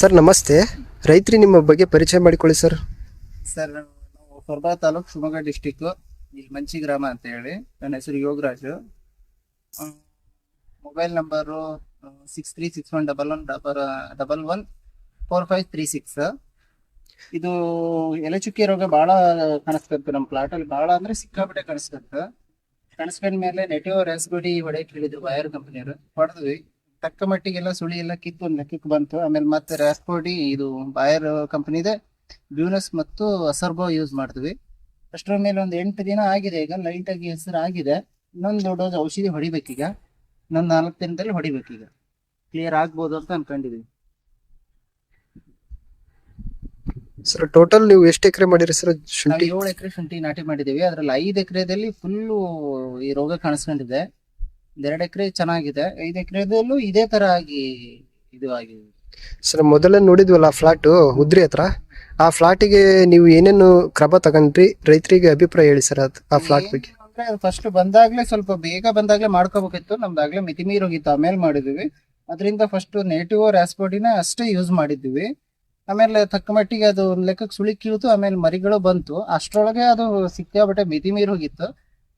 Sir, ನಮಸ್ತೆ. ರೈತರಿ ನಿಮ್ಮ ಬಗ್ಗೆ ಪರಿಚಯ ಮಾಡಿಕೊಳ್ಳಿ ಸರ್. ಸರ್, ನಾವು ಕೊರ್ಬಾ ತಾಲೂಕ್ ಶಿವಮೊಗ್ಗ ಡಿಸ್ಟಿಕ್ ಇಲ್ಲಿ ಮಂಚಿ ಗ್ರಾಮ ಅಂತ ಹೇಳಿ. ನನ್ನ ಹೆಸರು Yogaraju. Mobile number six three six one double one double double one four five three six ಇದು ಎಲೆ ಚುಕ್ಕಿ ರೋಗ ಬಹಳ ಕಾಣಿಸ್ಕತ್ತು ನಮ್ಮ ಪ್ಲಾಟಲ್ಲಿ ಭಾಳ ಅಂದ್ರೆ ಸಿಕ್ಕಾಪಟ್ಟೆ ಕಾಣಿಸ್ಕತ್ತು ಕಾಣಿಸ್ಕೊಂಡ ಮೇಲೆ ನೆಟಿವ್ ರೆಸ್ಬಿಡಿ ಹೊಡೆಯಕ್ಕೆ ಹೇಳಿದ್ರು ವೈರ್ ಕಂಪನಿಯವರು ಹೊಡೆದ್ವಿ. ತಕ್ಕ ಮಟ್ಟಿಗೆಲ್ಲ ಸುಳಿ ಎಲ್ಲ ಕಿತ್ತು ಒಂದು ಲೆಕ್ಕಕ್ಕೆ ಬಂತು. ಆಮೇಲೆ ಮತ್ತೆ ರ್ಯಾಸ್ಪೋಡಿ ಇದು ಬಾಯರ್ ಕಂಪನಿದೆ ಬ್ಯೂನಸ್ ಮತ್ತು ಅಸರ್ಬೋ ಯೂಸ್ ಮಾಡ್ತೀವಿ. ಅಷ್ಟರ ಮೇಲೆ ಒಂದು ಎಂಟು ದಿನ ಆಗಿದೆ ಈಗ. ಲೈಟಾಗಿ ಹೆಸರು ಆಗಿದೆ. ಇನ್ನೊಂದು ಡೋಸ್ ಔಷಧಿ ಹೊಡಿಬೇಕೀಗ. ನನ್ನ ನಾಲ್ಕು ದಿನದಲ್ಲಿ ಹೊಡಿಬೇಕೀಗ. ಕ್ಲಿಯರ್ ಆಗ್ಬೋದು ಅಂತ ಅನ್ಕೊಂಡಿದೀವಿ ಸರ್ ಟೋಟಲ್ ನೀವು ಎಷ್ಟು ಎಕರೆ ಮಾಡಿರಿ ಸರ್ ಶುಂಠಿ? ಏಳು ಎಕರೆ ಶುಂಠಿ ನಾಟಿ ಮಾಡಿದ್ದೀವಿ ಅದರಲ್ಲಿ ಐದು ಎಕರೆದಲ್ಲಿ ಫುಲ್ಲು ಈ ರೋಗ ಕಾಣಿಸ್ಕೊಂಡಿದೆ. ಎರಡು ಎಕರೆ ಚೆನ್ನಾಗಿದೆ. ಐದು ಎಕರೆದಲ್ಲೂ ಇದೇ ತರ ಆಗಿ ಇದು ಆಗಿದೆ. ಸರ್ ಮೊದಲೇ ನೋಡಿದ್ವಲ್ಲ ಫ್ಲಾಟ್ ಉದ್ರಿ ಹತ್ರ? ಆ ಫ್ಲಾಟಿಗೆ ನೀವು ಏನೇನು ಕ್ರಮ ತಗೊಂಡ್ರಿ? ರೈತರಿಗೆ ಅಭಿಪ್ರಾಯ ಹೇಳಿ ಸರ್ ಅದು ಆ ಫ್ಲಾಟ್ ಬಗ್ಗೆ. ಫಸ್ಟ್ ಬಂದಾಗ್ಲೇ ಸ್ವಲ್ಪ ಬೇಗ ಬಂದಾಗ್ಲೇ ಮಾಡ್ಕೋಬೇಕಿತ್ತು. ನಮ್ದಾಗ್ಲೇ ಮಿತಿ ಮೀರಿ ಹೋಗಿತ್ತು ಆಮೇಲೆ ಮಾಡಿದ್ವಿ. ಅದರಿಂದ ಫಸ್ಟ್ ನೇಟಿವ್ ರ್ಯಾಸ್ಪೋರ್ಟಿನ ಅಷ್ಟೇ ಯೂಸ್ ಮಾಡಿದ್ವಿ. ಆಮೇಲೆ ತಕ್ಕ ಮಟ್ಟಿಗೆ ಅದು ಒಂದ್ ಲೆಕ್ಕಕ್ಕೆ ಸುಳಿ ಕೀಳ್ತು. ಆಮೇಲೆ ಮರಿಗಳು ಬಂತು. ಅಷ್ಟರೊಳಗೆ ಅದು ಸಿಕ್ಕಾಬಟ್ಟೆ ಮಿತಿ ಮೀರಿ ಹೋಗಿತ್ತು.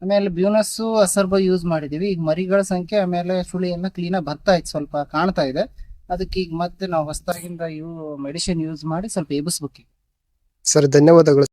ಆಮೇಲೆ ಬ್ಯೂನಸ್ಸು ಅಸರ್ಬ ಯೂಸ್ ಮಾಡಿದೀವಿ. ಈಗ ಮರಿಗಳ ಸಂಖ್ಯೆ ಆಮೇಲೆ ಸುಳಿ ಎಲ್ಲ ಕ್ಲೀನಾಗಿ ಬರ್ತಾ ಇತ್ತು. ಸ್ವಲ್ಪ ಕಾಣ್ತಾ ಇದೆ. ಅದಕ್ಕೆ ಈಗ ಮತ್ತೆ ನಾವು ಹೊಸದಾಗಿಂದ ಇವು ಮೆಡಿಸಿನ್ ಯೂಸ್ ಮಾಡಿ ಸ್ವಲ್ಪ ಎಬ್ಬಿಸ್ಬೇಕು ಸರ್, ಧನ್ಯವಾದಗಳು.